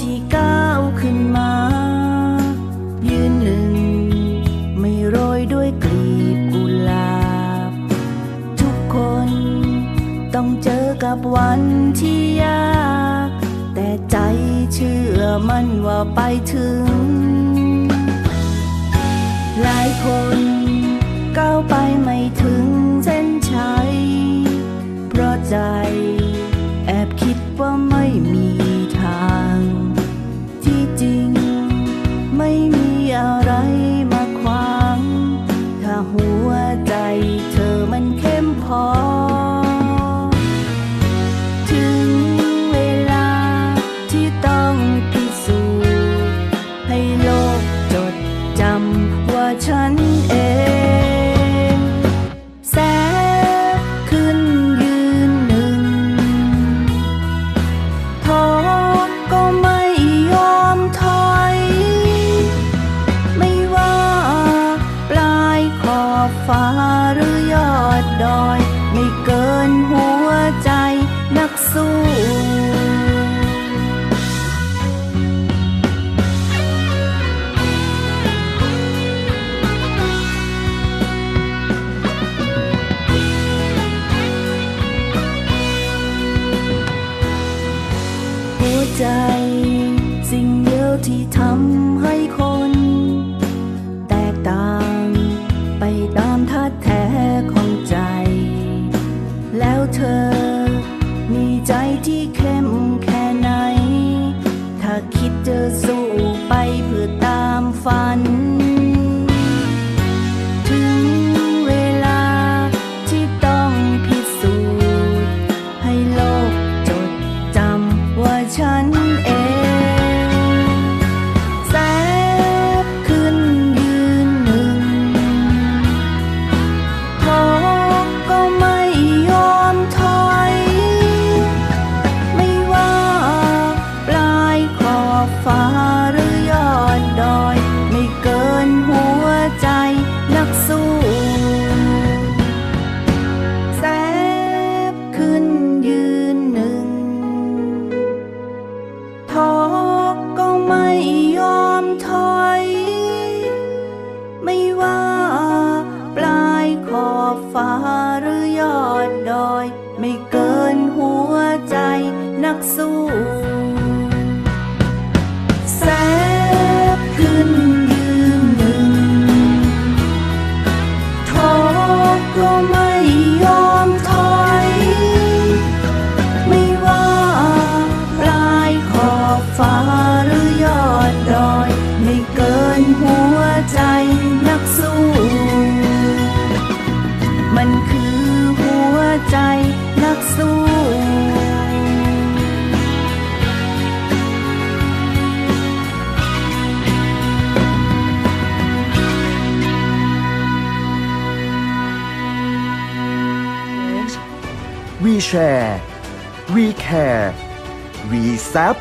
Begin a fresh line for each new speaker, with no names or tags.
ที่ก้าวขึ้นมา ยืนหนึ่ง ไม่โรยด้วยกลีบกุหลาบ ทุกคนต้องเจอกับวันที่ยาก แต่ใจเชื่อมั่นว่าไปถึง หลายคน เองแสบขึ้นยืนหนึ่งท้อก็ไม่ยอมถอย ไม่ว่าปลายขอบฟ้า ที่ทำให้คน แตกต่าง ไปตามท่าแท้ของใจ แล้วเธอ มีใจที่เข้มแค่ไหน ถ้าคิดจะสู้ไปเพื่อตามฝัน ถอย ไม่ว่าปลายขอบฟ้าหรือยอดดอย ไม่เกินหัวใจนักสู้แสบขึ้นยืนหนึ่งท้อก็ไม่ยอม
We share We care We zap